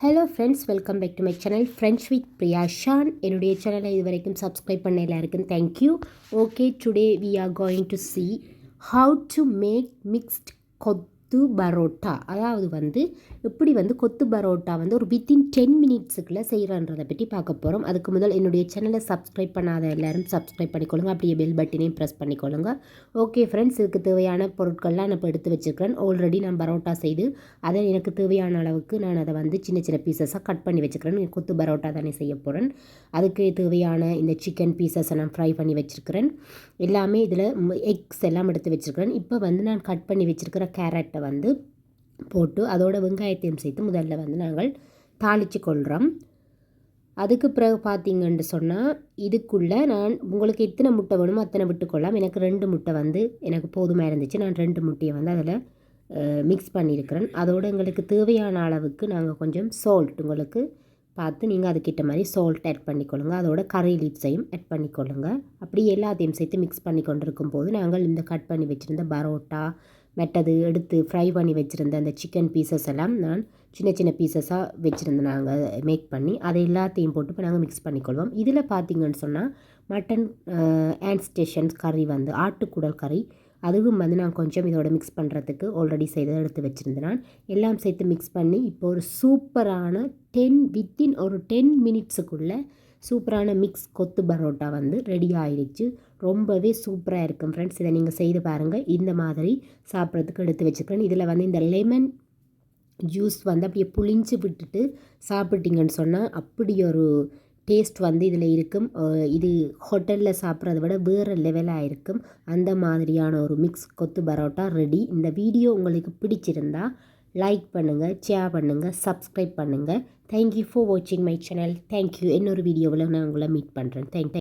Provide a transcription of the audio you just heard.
hello friends welcome back to my channel friends with Priya Shan என்னுடைய சேனலை இது வரைக்கும் சப்ஸ்கிரைப் பண்ண எல்லாருக்கும் thank you okay today we are going to see how to make mixed கொத் kothu parotta. அதாவது வந்து எப்படி வந்து கொத்து பரோட்டா வந்து ஒரு வித்தின் டென் மினிட்ஸுக்குள்ளே செய்கிறன்றதை பற்றி பார்க்க போகிறோம் அதுக்கு முதல் என்னுடைய சேனலை சப்ஸ்கிரைப் பண்ணாத எல்லோரும் சப்ஸ்கிரைப் பண்ணிக்கொள்ளுங்க. அப்படியே பெல் பட்டினையும் ப்ரெஸ் பண்ணிக்கொள்ளுங்க. ஓகே ஃப்ரெண்ட்ஸ் இதுக்கு தேவையான பொருட்கள்லாம் நான் இப்போ எடுத்து வச்சுருக்கிறேன். ஆல்ரெடி நான் பரோட்டா செய்து அதை எனக்கு தேவையான அளவுக்கு நான் அதை வந்து சின்ன சின்ன பீசஸாக கட் பண்ணி வச்சுக்கிறேன் கொத்து பரோட்டா தானே செய்ய போகிறேன் அதுக்கு தேவையான இந்த சிக்கன் பீசஸை நான் ஃப்ரை பண்ணி வச்சுருக்கிறேன். எல்லாமே இதில் எக்ஸ் எல்லாம் எடுத்து வச்சுருக்கிறேன். இப்போ வந்து நான் கட் பண்ணி வச்சுருக்கிற கேரட்டை வெங்காயத்தை வந்து போட்டு அதோட வெங்காயத்தையும் சேர்த்து முதல்ல வந்து நாங்கள் தாளித்து கொள்கிறோம் அதுக்கு பிறகு பார்த்தீங்கன்னு சொன்னால் இதுக்குள்ளே நான் உங்களுக்கு எத்தனை முட்டை வேணுமோ அத்தனை விட்டுக்கொள்ளலாம். எனக்கு ரெண்டு முட்டை வந்து எனக்கு போதுமாக இருந்துச்சு. நான் ரெண்டு முட்டையை வந்து அதில் மிக்ஸ் பண்ணியிருக்கிறேன். அதோடு எங்களுக்கு தேவையான அளவுக்கு நாங்கள் கொஞ்சம் சால்ட் உங்களுக்கு பார்த்து நீங்கள் அதுக்கிட்ட மாதிரி சால்ட் ஆட் பண்ணிக்கொள்ளுங்க. அதோட கறி லீப்ஸையும் ஆட் பண்ணிக்கொள்ளுங்க. அப்படி எல்லாத்தையும் சேர்த்து மிக்ஸ் பண்ணி கொண்டிருக்கும் போது நாங்கள் இந்த கட் பண்ணி வச்சுருந்த பரோட்டா மெட்டது எடுத்து ஃப்ரை பண்ணி வச்சுருந்த அந்த சிக்கன் பீசஸ் எல்லாம் நான் சின்ன சின்ன பீசஸாக வச்சுருந்தேன் நாங்கள் மேக் பண்ணி அதை எல்லாத்தையும் போட்டு இப்போ நாங்கள் மிக்ஸ் பண்ணிக்கொள்வோம். இதில் பார்த்தீங்கன்னு சொன்னால் மட்டன் ஆண்ட் கறி வந்து ஆட்டுக்குடல் கறி அதுவும் வந்து நான் கொஞ்சம் இதோட மிக்ஸ் பண்ணுறதுக்கு ஆல்ரெடி செய்து எடுத்து வச்சுருந்தேன் நான். எல்லாம் சேர்த்து மிக்ஸ் பண்ணி இப்போ ஒரு சூப்பரான டென் வித்தின் ஒரு டென் மினிட்ஸுக்குள்ளே சூப்பரான மிக்ஸ் கொத்து பரோட்டா வந்து ரெடி ஆயிடுச்சு. ரொம்பவே சூப்பராக இருக்கும் ஃப்ரெண்ட்ஸ் இதை நீங்கள் செய்து பாருங்கள் இந்த மாதிரி சாப்பிட்றதுக்கு எடுத்து வச்சுக்கிறேன் இதில் வந்து இந்த லெமன் ஜூஸ் வந்து அப்படியே புளிஞ்சு விட்டுட்டு சாப்பிட்டீங்கன்னு சொன்னால் அப்படி ஒரு டேஸ்ட் வந்து இதில் இருக்கும். இது ஹோட்டலில் சாப்பிட்றத விட வேறு லெவலாக இருக்கும். அந்த மாதிரியான ஒரு மிக்ஸ் கொத்து பரோட்டா ரெடி இந்த வீடியோ உங்களுக்கு பிடிச்சிருந்தா லைக் பண்ணுங்கள் ஷேர் பண்ணுங்கள் சப்ஸ்கிரைப் பண்ணுங்கள் தேங்க்யூ ஃபார் வாட்சிங் மை சேனல் தேங்க்யூ இன்னொரு வீடியோவில் நான் உங்களை மீட் பண்ணுறேன் தேங்க்